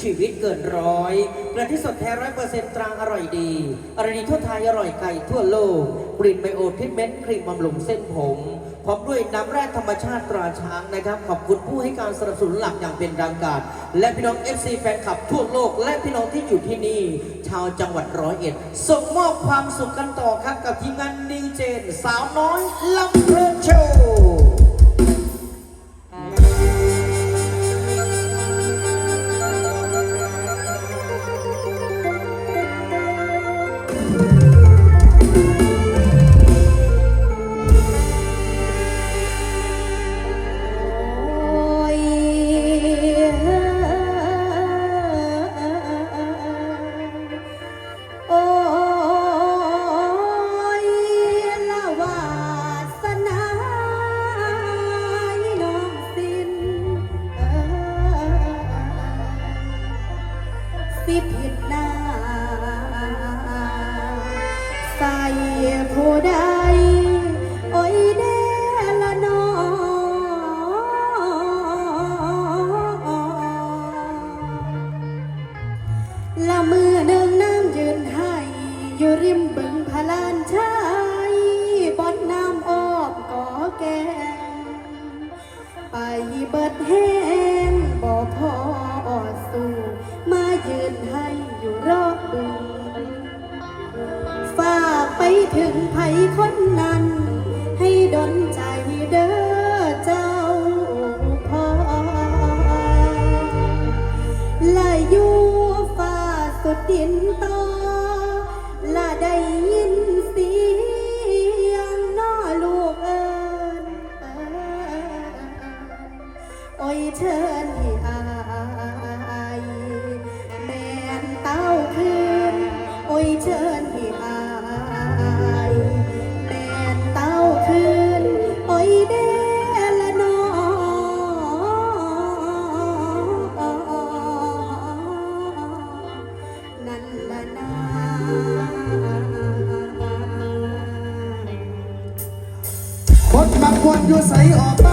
ชีวิตเกินร้อยกระที่สดแท้ร้อยเปอร์เซ็นต์ตรังอร่อยดี อร่อยดีทั่วไทยอร่อยไก่ทั่วโลกกลิ่นไบโอทิทเมนต์ครีมบำรุงเส้นผมพร้อมด้วยน้ำแร่ธรรมชาติตราช้างนะครับ ขอบคุณผู้ให้การสนับสนุนหลักอย่างเป็นทางการ และพี่น้อง FC แฟนคลับทั่วโลก และพี่น้องที่อยู่ที่นี่ ชาวจังหวัดร้อยเอ็ดส่งมอบความสุขกันต่อครับกับทีมงานนิวเจน สาวน้อยลำเพลินโชว์ ผู้ใด ละนาคนบางคนอยู่ใสออกไป